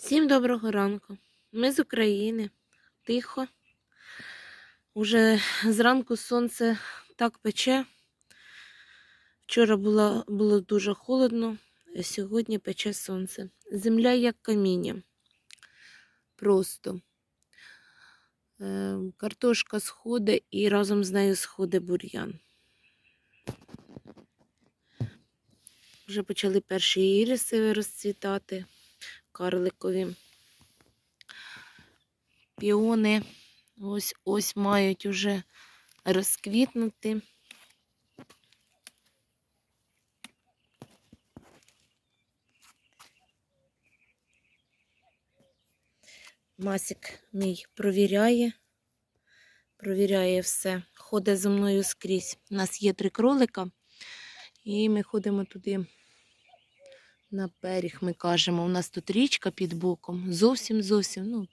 Всім доброго ранку. Ми з України. Тихо. Уже зранку сонце так пече. Вчора було, було дуже холодно, а сьогодні пече сонце. Земля як каміння. Просто. Е, картошка сходить і разом з нею сходить бур'ян. Вже почали перші іриси розцвітати карликові. Піони ось ось мають уже розквітнути. Масік мій провіряє, провіряє все, ходить за мною скрізь. У нас є три кролика, і ми ходимо туди на берег, ми кажемо. У нас тут річка під боком. Зовсім зовсім, ну,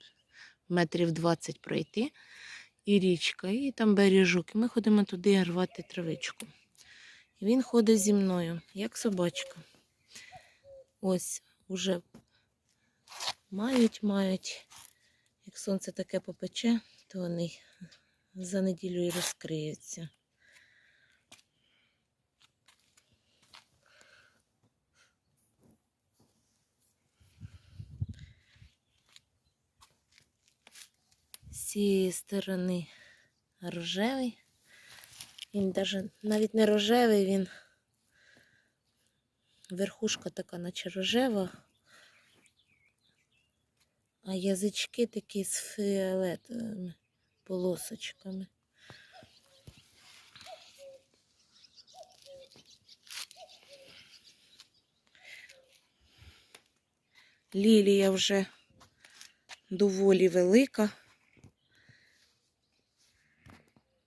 метрів 20 пройти. І річка, і там бережок. І ми ходимо туди рвати травичку. І він ходить зі мною, як собачка. Ось уже мають, мають. Як сонце таке попече, то вони за неділю і розкриються. З цієї сторони рожевий. Він даже, навіть не рожевий, він верхушка така, наче рожева, а язички такі з фіолетовими полосочками. Лілія вже доволі велика.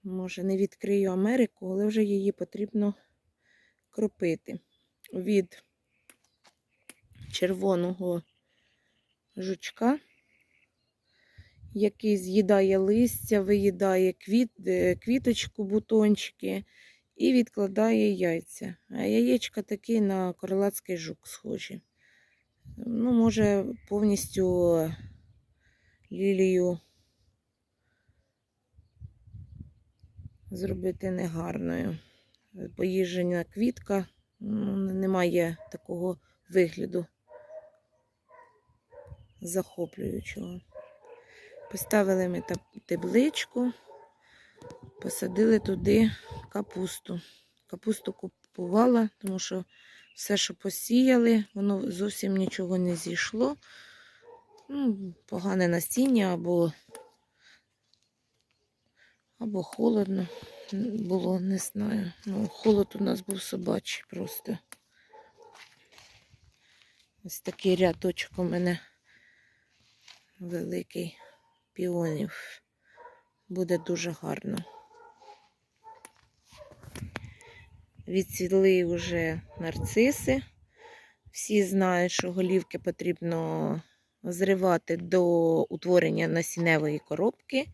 Може, не відкрию Америку, але вже її потрібно кропити від червоного жучка, який з'їдає листя, виїдає квіт, е, квіточку, бутончики і відкладає яйця. А яєчка такі на королацький жук схожі. Ну, може, повністю лілію зробити негарною. Поїжджена квітка, ну, немає такого вигляду захоплюючого. Поставили ми табличку, посадили туди капусту. Капусту купувала, тому що все, що посіяли, воно зовсім нічого не зійшло. Ну, погане насіння або, або холодно було, не знаю. Ну, холод у нас був собачий просто. Ось такий рядочок у мене великий піонів. Буде дуже гарно. Відцвіли вже нарциси. Всі знають, що голівки потрібно зривати до утворення насінневої коробки,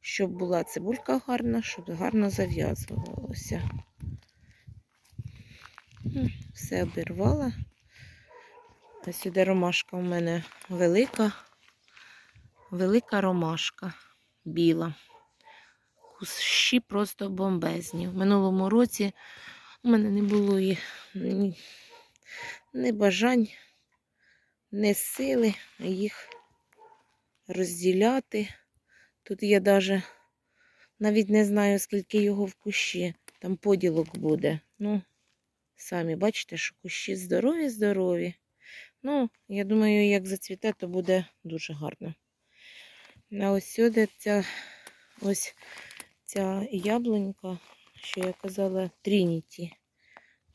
щоб була цибулька гарна, щоб гарно зав'язувалося. Все обірвала. А сюди ромашка у мене велика, велика ромашка біла. Кущі просто бомбезні. В минулому році у мене не було їх ні, ні бажань, ні сили їх розділяти. Тут я даже навіть не знаю, скільки його в кущі. Там поділок буде. Ну, самі бачите, що кущі здорові, здорові. Ну, я думаю, як зацвіте, то буде дуже гарно. А ось сюди ця ось ця яблунька, що я казала, Трініті.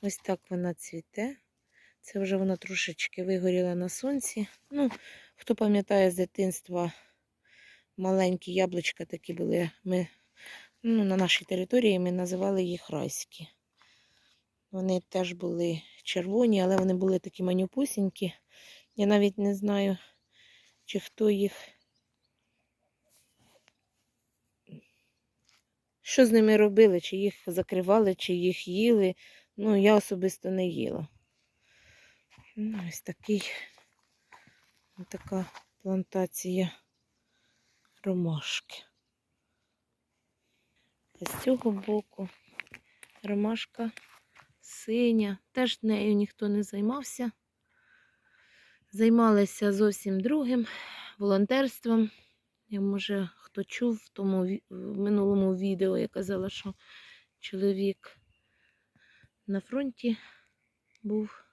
Ось так вона цвіте. Це вже вона трошечки вигоріла на сонці. Ну, хто пам'ятає з дитинства, маленькі яблучка такі були. Ми, ну, на нашій території ми називали їх райські. Вони теж були червоні, але вони були такі манюпусінькі. Я навіть не знаю, чи хто їх. Що з ними робили? Чи їх закривали, чи їх їли. Ну, я особисто не їла. Ну, ось такий Ось така плантація ромашки. А з цього боку ромашка синя. Теж нею ніхто не займався. Займалися зовсім другим волонтерством. Я, може, хто чув в тому в минулому відео, я казала, що чоловік на фронті був.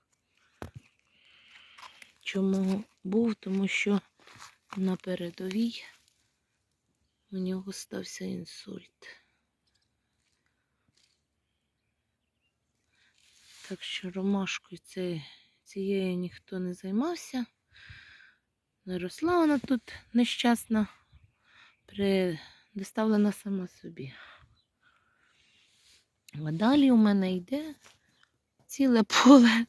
Чому був? Тому що на передовій у нього стався інсульт. Так що ромашкою цією ніхто не займався. Не росла вона тут нещасна, предоставлена сама собі. А далі у мене йде ціле поле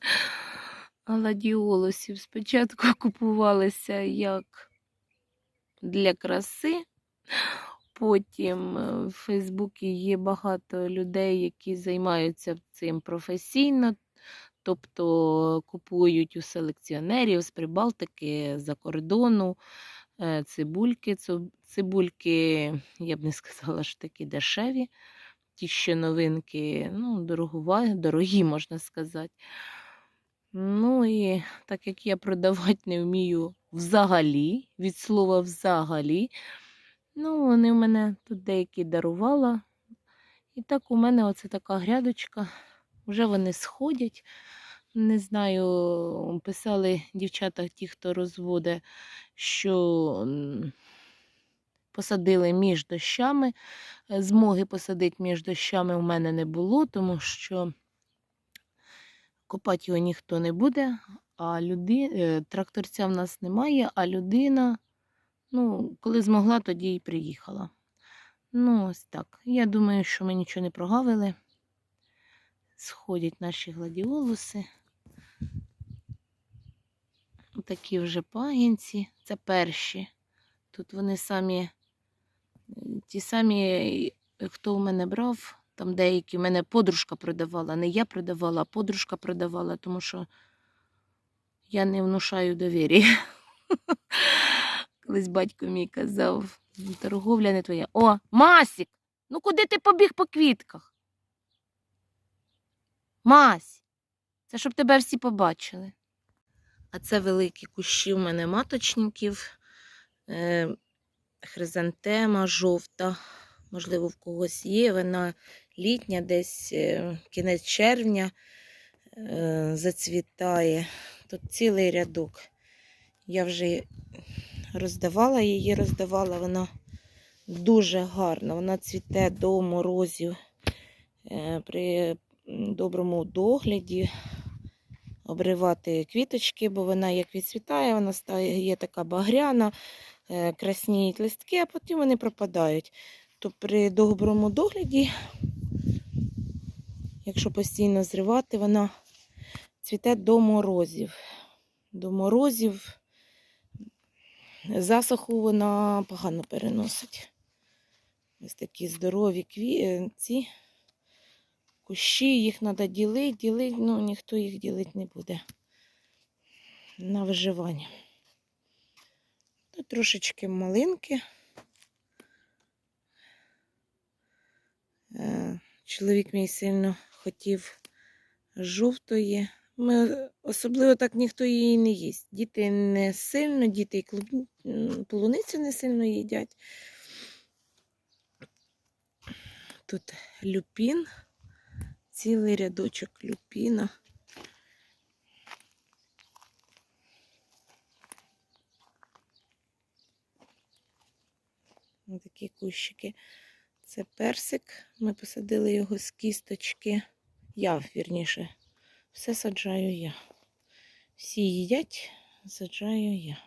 гладіолусів. Спочатку купувалися як для краси. Потім е, в Фейсбуці є багато людей, які займаються цим професійно, тобто купують у селекціонерів з Прибалтики, за кордону е, цибульки. Цибульки, я б не сказала, що такі дешеві. Ті, що новинки, ну, дорогі, можна сказати. Ну і так як я продавати не вмію взагалі, від слова взагалі, ну, вони в мене тут деякі дарувала. І так у мене оце така грядочка. Вже вони сходять. Не знаю, писали дівчата, ті, хто розводить, що посадили між дощами. Змоги посадити між дощами у мене не було, тому що копати його ніхто не буде, а люди... е, тракторця в нас немає, а людина, ну, коли змогла, тоді і приїхала. Ну, ось так. Я думаю, що ми нічого не прогавили. Сходять наші гладіолуси. Такі вже пагінці. Це перші. Тут вони самі, ті самі, е, хто у мене брав, там деякі, мене подружка продавала, не я продавала, а подружка продавала, тому що я не внушаю довір'я. Колись батько мій казав, торговля не твоя. О, Масік! Ну куди ти побіг по квітках? Мась! Це щоб тебе всі побачили. А це великі кущі у мене маточників. Е, хризантема жовта. Можливо, в когось є. Вона літня, десь е, кінець червня е, зацвітає. Тут цілий рядок. Я вже роздавала її, роздавала, вона дуже гарна. Вона цвіте до морозів Е, при доброму догляді. Обривати квіточки, бо вона як відцвітає, вона стає така багряна, красніють листки, а потім вони пропадають. То при доброму догляді, якщо постійно зривати, вона цвіте до морозів. До морозів засуху вона погано переносить. Ось такі здорові кві... ці кущі, їх треба ділити, ділити, ну ніхто їх ділити не буде на виживання. Тут трошечки малинки. Е, Чоловік мій сильно хотів жовтої. Ми особливо так ніхто її не їсть. Діти не сильно, діти і клуб... полуницю не сильно їдять. Тут люпін, цілий рядочок люпіна. Ось такі кущики. Це персик. Ми посадили його з кісточки. Я, вірніше, все саджаю я. Всі їдять, саджаю я.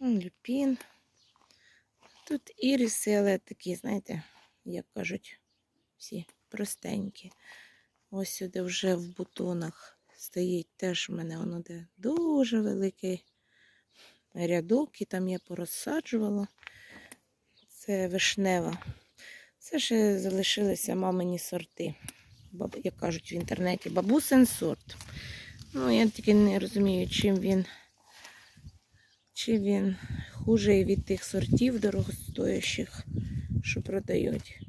Люпін. Тут іріси, але такі, знаєте, як кажуть, всі простенькі. Ось сюди вже в бутонах стоїть теж у мене воно де дуже великий рядок, і там я порозсаджувала. Це вишнева. Це ще залишилися мамині сорти. Як кажуть в інтернеті, бабусин сорт. Ну, я тільки не розумію, чим він чи він хуже від тих сортів дорогостоящих, що продають.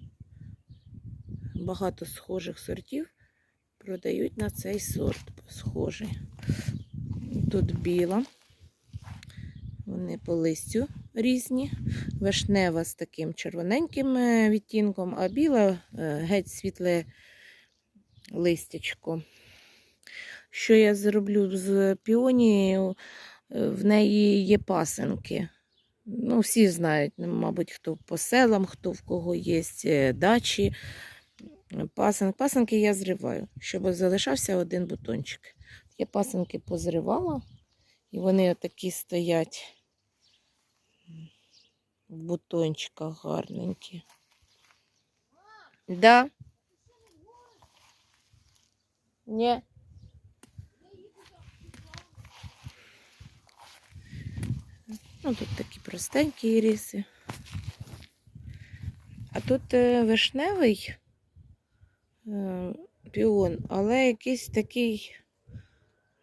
Багато схожих сортів продають на цей сорт схожий. Тут біла. Вони по листю різні. Вишнева з таким червоненьким е, відтінком, а біла е, геть світле листячко. Що я зроблю з піонією? Е, В неї є пасенки. Ну, всі знають, ну, мабуть, хто по селам, хто в кого є е, дачі. Пасен, пасенки я зриваю, щоб залишався один бутончик. Я пасенки позривала, і вони отакі стоять в бутончиках гарненькі. Да? Ні. Ну, тут такі простенькі іриси. А тут е, вишневий е, піон, але якийсь такий,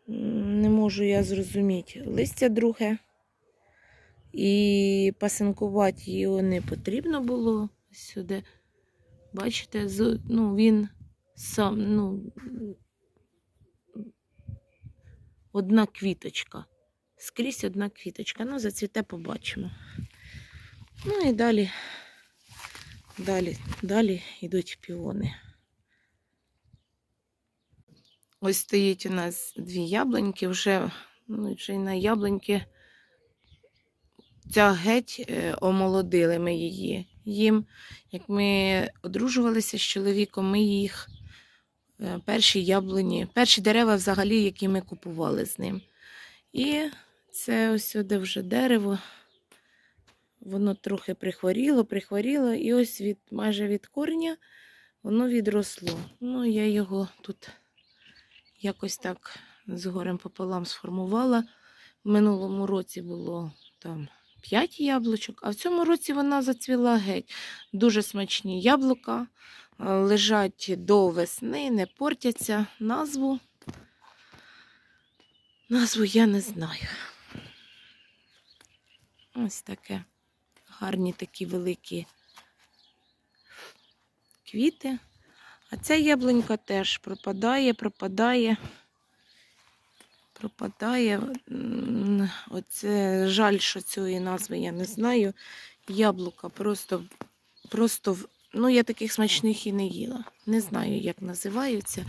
не можу я зрозуміти, листя друге. І пасинкувати його не потрібно було сюди. Бачите, ну, він сам, ну, одна квіточка. Скрізь одна квіточка. Ну, зацвіте побачимо. Ну і далі, далі, далі йдуть піони. Ось стоїть у нас дві яблуньки, вже, ну, вже на яблуньки. Ця геть е, омолодили ми її. Їм, як ми одружувалися з чоловіком, ми їх перші яблуні, перші дерева взагалі, які ми купували з ним. І це ось сюди вже дерево. Воно трохи прихворіло, прихворіло, і ось від майже від корня воно відросло. Ну, я його тут якось так з горем пополам сформувала. В минулому році було там 5 яблучок, а в цьому році вона зацвіла геть. Дуже смачні яблука, е, лежать до весни, не портяться. Назву. Назву я не знаю. Ось таке. Гарні такі великі квіти. А ця яблунька теж пропадає, пропадає. Пропадає. Оце жаль, що цієї назви я не знаю. Яблука просто, просто, ну я таких смачних і не їла. Не знаю, як називаються.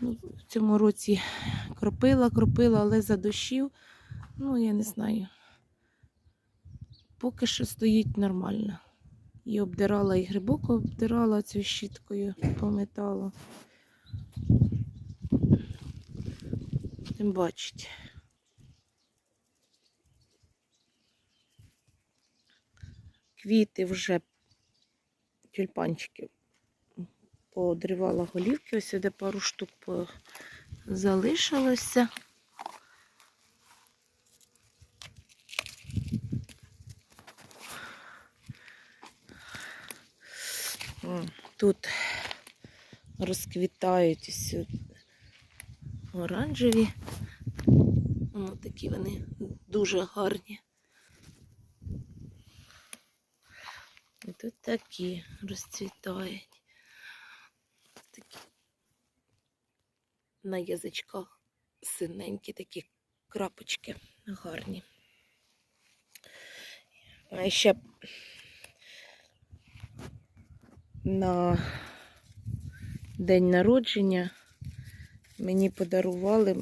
Ну, в цьому році кропила, кропила, але за дощів, ну я не знаю. Поки що стоїть нормально. І обдирала, і грибок обдирала цю щіткою по металу. Тим бачить. Квіти вже тюльпанчики подривала голівки, ось сюди пару штук залишилося. Тут розквітають ось оранжеві. О, такі вони дуже гарні. Тут такі розцвітають. Такі на язичках синенькі такі крапочки гарні. А ще на день народження мені подарували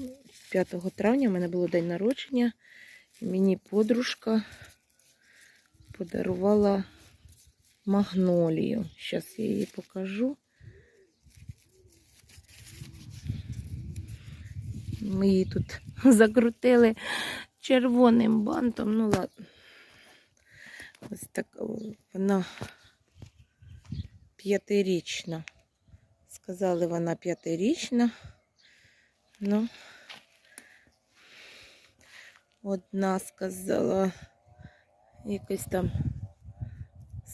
5 травня, в мене було день народження. Мені подружка подарувала магнолію. Зараз я її покажу. Ми її тут закрутили червоним бантом. Ну ладно. Ось так вона п'ятирічна. Сказали, вона п'ятирічна. Ну, одна сказала, якийсь там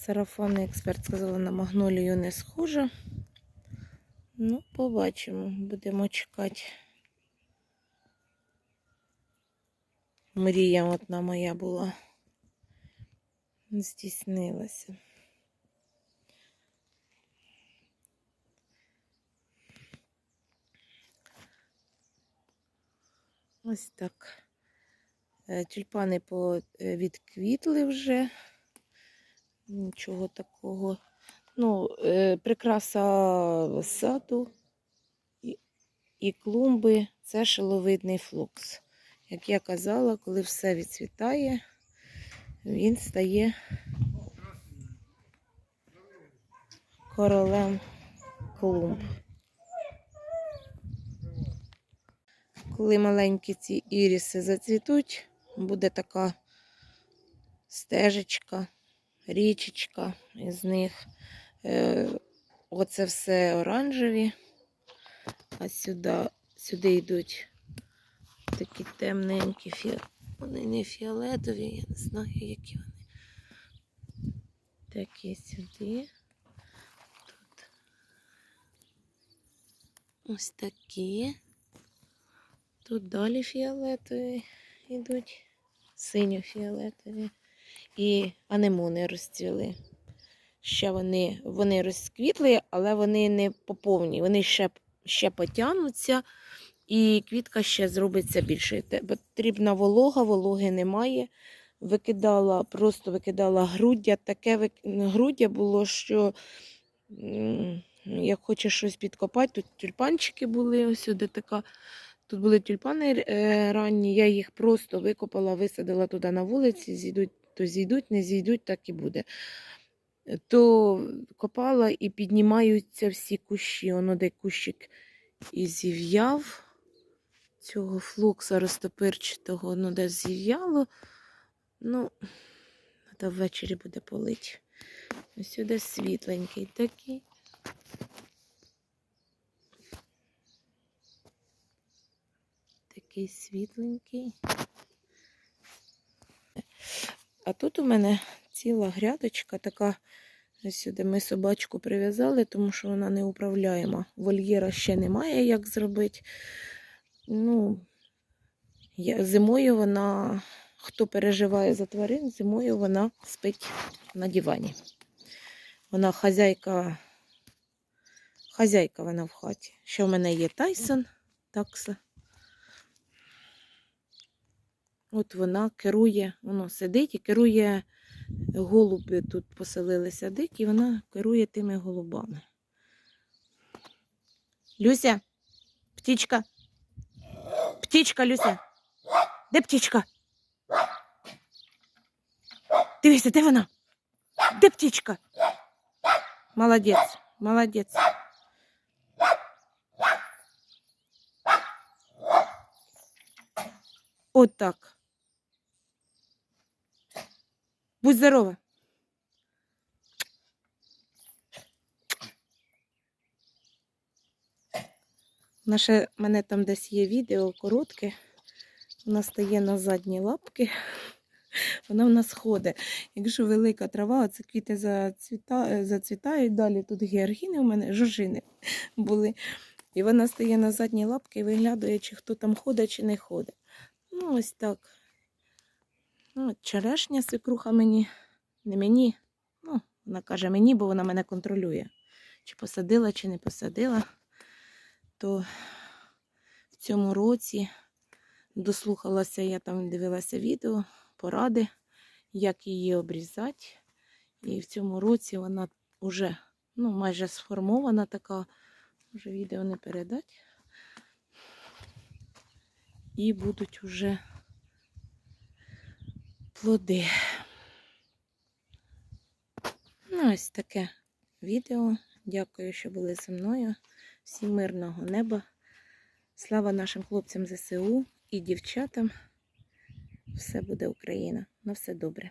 сарафанний експерт сказала, на магнолію не схожа. Ну, побачимо, будемо чекати Мрія одна моя була. Здійснилася. Ось так. Е, Тюльпани е, відквітли вже. Нічого такого. Ну, е, прикраса саду і, і клумби це шиловидний флокс. Як я казала, коли все відцвітає, він стає королем клумб. Коли маленькі ці іріси зацвітуть, буде така стежечка, річечка із них. Е, Оце все оранжеві, а сюди, сюди йдуть такі темненькі, вони не фіолетові, я не знаю, які вони. Такі сюди. Тут. Ось такі. Тут далі фіолетові йдуть, синьо-фіолетові. І анемони розцвіли. Ще вони, вони розквітли, але вони не поповні. Вони ще, ще потягнуться, і квітка ще зробиться більшою. Те- Потрібна волога, вологи немає. Викидала, просто викидала груддя. Таке груддя було, що як хочеш щось підкопати, тут тюльпанчики були, сюди така. Тут були тюльпани е, ранні, я їх просто викопала, висадила туди на вулиці, зійдуть, то зійдуть, не зійдуть, так і буде. То копала і піднімаються всі кущі. Воно де кущик і зів'яв. Цього флукса розтопирчатого, воно де зів'яло. Ну, та ввечері буде полить. Ось сюди світленький такий. Такий світленький. А тут у мене ціла грядочка така. Сюди ми собачку прив'язали, тому що вона не управляєма. Вольєра ще немає, як зробити. Ну, зимою вона, хто переживає за тварин, зимою вона спить на дивані. Вона хазяйка, хазяйка вона в хаті. Ще в мене є Тайсон, такса. От вона керує, воно сидить і керує голуби тут поселилися дикі, вона керує тими голубами. Люся, птічка. Птічка, Люся. Де птічка? Дивися, де вона? Де птічка? Молодець, молодець. От так. Будь здорова. Наше, мене там десь є відео коротке. Вона стає на задні лапки. Вона в нас ходить. Якщо велика трава, це квіти зацвіта, зацвітають. Далі тут георгіни у мене, жужини були. І вона стає на задні лапки і виглядає, чи хто там ходить, чи не ходить. Ну, ось так. Ну, черешня свекруха мені, не мені. Ну, вона каже мені, бо вона мене контролює. Чи посадила, чи не посадила. То в цьому році дослухалася, я там дивилася відео, поради, як її обрізати. І в цьому році вона вже ну, майже сформована така, вже відео не передати. І будуть вже плоди. Ну, ось таке відео. Дякую, що були зі мною. Всім мирного неба. Слава нашим хлопцям ЗСУ і дівчатам. Все буде Україна. На все добре.